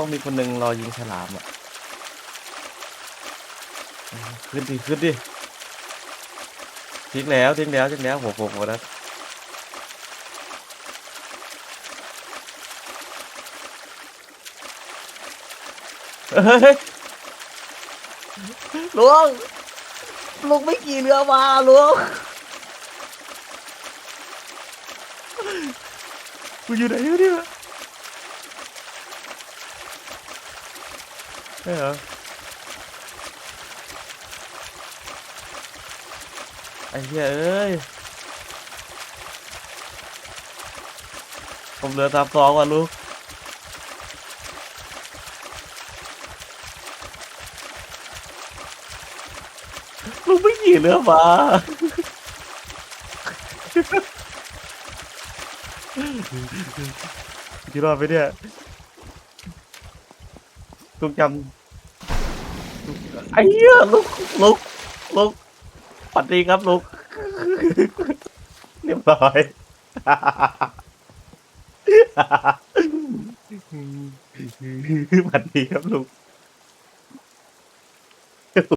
ต้องมีคนหนึ่งรอยิงฉลามอะขึ้นดิขึ้นดิทิ้งแล้วทิ้งแล้วทิ้งแล้วหัวโผล่หัวนั้นเฮ้ยลุงลุงไม่ขี่เรือมาลุงกูอยู่ไหนวะเนี่ย ใช่เหรอไอ้เหี้ยเอ้ย ผมเรือตามซองว่ะลูกลูกไม่ขี่เรือมากี่รอดไปเนี่ย ลูกจำไอ้เหี้ยลุกลุกลุกสวัสดีครับลุกเรียบร้อยสวัสดีครับลุก